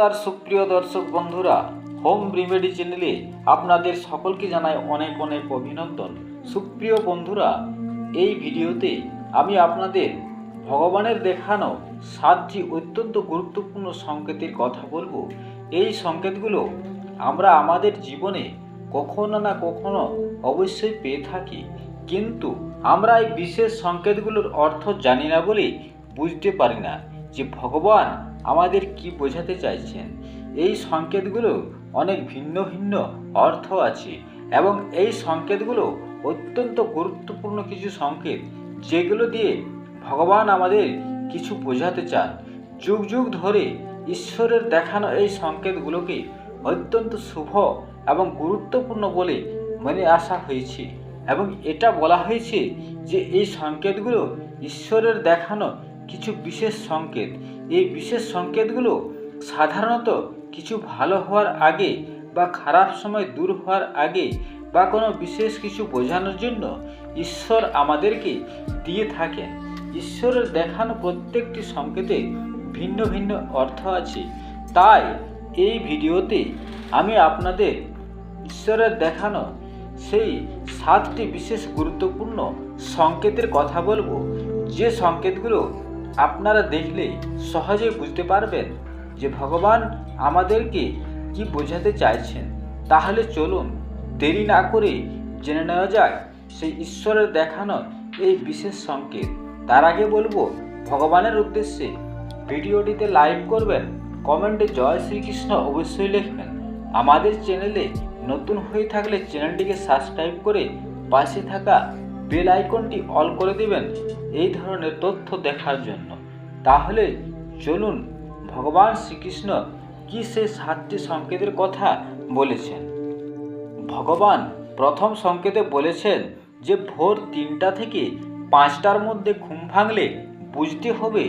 নমস্কার সুপ্রিয় দর্শক বন্ধুরা, হোম রিমেডি চ্যানেলে আপনাদের সকলকে জানাই অনেক অনেক অভিনন্দন। সুপ্রিয় বন্ধুরা, এই ভিডিওতে আমি আপনাদের ভগবানের দেখানো সাতটি অত্যন্ত গুরুত্বপূর্ণ সংকেতের কথা বলব। এই সংকেতগুলো আমরা আমাদের জীবনে কখনো না কখনো অবশ্যই পেয়ে থাকি। কিন্তু আমরা এই বিশেষ সংকেতগুলোর অর্থ জানি না বলে বুঝতে পারি না যে ভগবান আমাদের কি বোঝাতে চাইছেন? এই সংকেতগুলো অনেক ভিন্ন ভিন্ন অর্থ আছে এবং এই সংকেতগুলো অত্যন্ত গুরুত্বপূর্ণ কিছু সংকেত যেগুলো দিয়ে ভগবান আমাদের কিছু বোঝাতে চান। যুগ যুগ ধরে ঈশ্বরের দেখানো এই সংকেতগুলোকে অত্যন্ত শুভ এবং গুরুত্বপূর্ণ বলে মনে আসা হয়েছে এবং এটা বলা হয়েছে যে এই সংকেতগুলো ঈশ্বরের দেখানো কিছু বিশেষ সংকেত। এই বিশেষ সংকেতগুলো সাধারণত কিছু ভালো হওয়ার আগে বা খারাপ সময় দূর হওয়ার আগে বা কোনো বিশেষ কিছু বোঝানোর জন্য ঈশ্বর আমাদেরকে দিয়ে থাকেন। ঈশ্বরের দেখানো প্রত্যেকটি সংকেতে ভিন্ন ভিন্ন অর্থ আছে। তাই এই ভিডিওতে আমি আপনাদের ঈশ্বরের দেখানো সেই সাতটি বিশেষ গুরুত্বপূর্ণ সংকেতের কথা বলব। যে সংকেতগুলো আপনারা দেখলে সহজেই বুঝতে পারবেন যে ভগবান আমাদেরকে কি বোঝাতে চাইছেন। তাহলে চলুন দেরি না করে জেনে নেওয়া যাক সেই ঈশ্বরের দেখানো এই বিশেষ সংকেত। তার আগে বলব, ভগবানের উদ্দেশ্যে ভিডিওটিতে লাইক করবেন, কমেন্টে জয় শ্রীকৃষ্ণ অবশ্যই লিখবেন। আমাদের চ্যানেলে নতুন হয়ে থাকলে চ্যানেলটিকে সাবস্ক্রাইব করে পাশে থাকা বেল আইকনটি অল করে দিবেন এই ধরনের তথ্য দেখার জন্য। তাহলে চলুন ভগবান শ্রীকৃষ্ণ কি সেই সাতটি সংকেতের কথা বলেছেন? ভগবান প্রথম সংকেতে বলেছেন যে ভোর তিনটা থেকে পাঁচটার মধ্যে ঘুম ভাঙলে বুঝতে হবে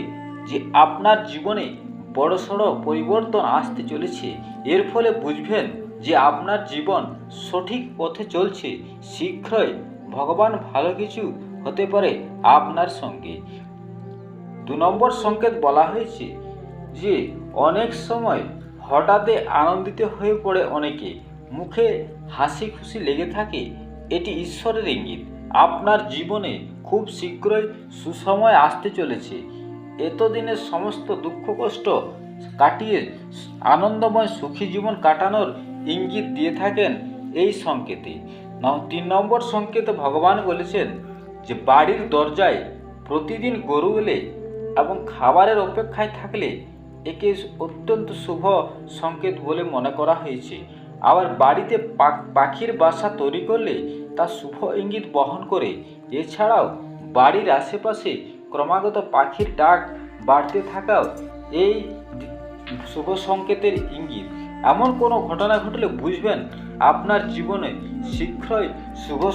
যে আপনার জীবনে বড়সড় পরিবর্তন আসতে চলেছে। এর ফলে বুঝবেন যে আপনার জীবন সঠিক পথে চলছে। শীঘ্রই ভগবান ভালো কিছু হতে পারে আপনার সঙ্গে। দু নম্বর সংকেত বলা হয়েছে যে, অনেক সময় হঠাৎই আনন্দিত হয়ে পড়ে অনেকে। মুখে হাসি খুশি লেগে থাকে, এটি ঈশ্বরের ইঙ্গিত। আপনার জীবনে খুব শীঘ্রই সুসময় আসতে চলেছে। এতদিনের সমস্ত দুঃখ কষ্ট কাটিয়ে আনন্দময় সুখী জীবন কাটানোর ইঙ্গিত দিয়ে থাকেন এই সংকেতে। তিন নম্বর সংকেত ভগবান বলেছেন যে বাড়ির দরজায় প্রতিদিন গরু এলে এবং খাবারের অপেক্ষায় থাকলে একে অত্যন্ত শুভ সংকেত বলে মনে করা হয়েছে। আবার বাড়িতে পাখির বাসা তৈরি করলে তা শুভ ইঙ্গিত বহন করে। এছাড়াও বাড়ির আশেপাশে ক্রমাগত পাখির ডাক বাড়তে থাকাও এই শুভ সংকেতের ইঙ্গিত। এমন কোনো ঘটনা ঘটলে বুঝবেন আপনার জীবনে শীঘ্রই শুভ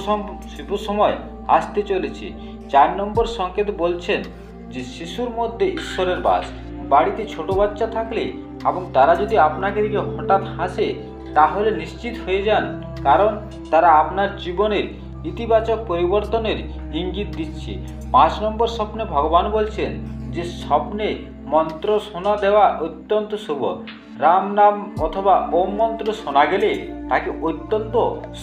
শুভ সময় আসতে চলেছে। চার নম্বর সংকেত বলছেন যে, শিশুর মধ্যে ঈশ্বরের বাস। বাড়িতে ছোট বাচ্চা থাকলে এবং তারা যদি আপনাকে দিকে হঠাৎ হাসে, তাহলে নিশ্চিত হয়ে যান, কারণ তারা আপনার জীবনের ইতিবাচক পরিবর্তনের ইঙ্গিত দিচ্ছে। পাঁচ নম্বর স্বপ্নে ভগবান বলছেন যে, স্বপ্নে মন্ত্র শোনা দেওয়া অত্যন্ত শুভ। রাম নাম অথবা ওম মন্ত্র শোনা গেলে তাকে অত্যন্ত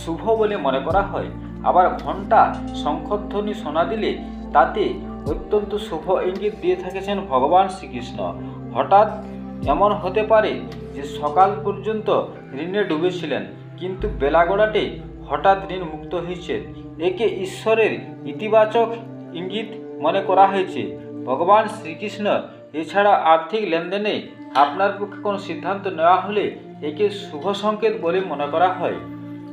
শুভ বলে মনে করা হয়। আবার ঘণ্টা শঙ্খধ্বনি শোনা দিলে তাতে অত্যন্ত শুভ ইঙ্গিত দিয়ে থাকেছেন ভগবান শ্রীকৃষ্ণ। হঠাৎ এমন হতে পারে যে সকাল পর্যন্ত ঋণে ডুবেছিলেন, কিন্তু বেলা গড়াটে হঠাৎ ঋণ মুক্ত হয়েছে। একে ঈশ্বরের ইতিবাচক ইঙ্গিত মনে করা হয়েছে। ভগবান শ্রীকৃষ্ণ এছাড়া আর্থিক লেনদেনে আপনার পক্ষে কোনো সিদ্ধান্ত নেওয়া হলে একে শুভ সংকেত বলে মনে করা হয়।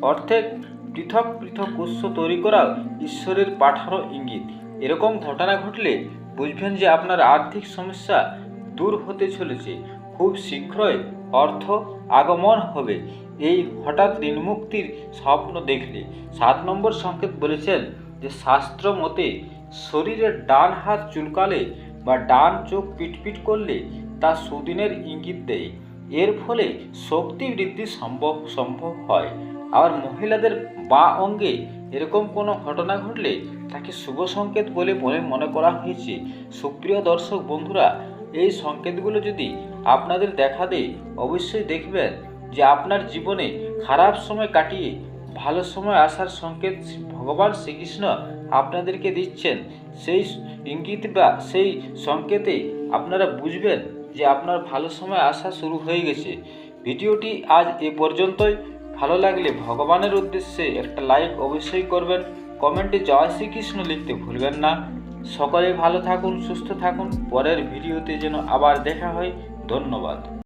অর্থের পৃথক পৃথক উৎস তৈরি করাও ঈশ্বরের পাঠানো ইঙ্গিত। এরকম ঘটনা ঘটলে বুঝবেন যে আপনার আর্থিক সমস্যা দূর হতে চলেছে। খুব শীঘ্রই অর্থ আগমন হবে। এই হঠাৎ ঋণ মুক্তির স্বপ্ন দেখলে। সাত নম্বর সংকেত বলেছেন যে শাস্ত্র মতে শরীরের ডান হাত চুলকালে বা ডান চোখ পিটপিট করলে তা সুদিনের ইঙ্গিত দেয়। এর ফলে শক্তি বৃদ্ধি সম্ভব সম্ভব হয়। আবার মহিলাদের বা অঙ্গে এরকম কোনো ঘটনা ঘটলে তাকে শুভ সংকেত বলে বলে মনে করা হয়েছে। সুপ্রিয় দর্শক বন্ধুরা, এই সংকেতগুলো যদি আপনাদের দেখা দেয়, অবশ্যই দেখবেন যে আপনার জীবনে খারাপ সময় কাটিয়ে ভালো সময় আসার সংকেত ভগবান শ্রীকৃষ্ণ আপনাদেরকে দিচ্ছেন। সেই ইঙ্গিত বা সেই সংকেতে আপনারা বুঝবেন যে আপনার ভালো সময় আসা শুরু হয়ে গেছে। ভিডিওটি আজ এ পর্যন্তই। ভালো লাগলে ভগবানের উদ্দেশ্যে একটা লাইক অবশ্যই করবেন। কমেন্টে জয় শ্রীকৃষ্ণ লিখতে ভুলবেন না। সকলে ভালো থাকুন, সুস্থ থাকুন। পরের ভিডিওতে যেন আবার দেখা হয়। ধন্যবাদ।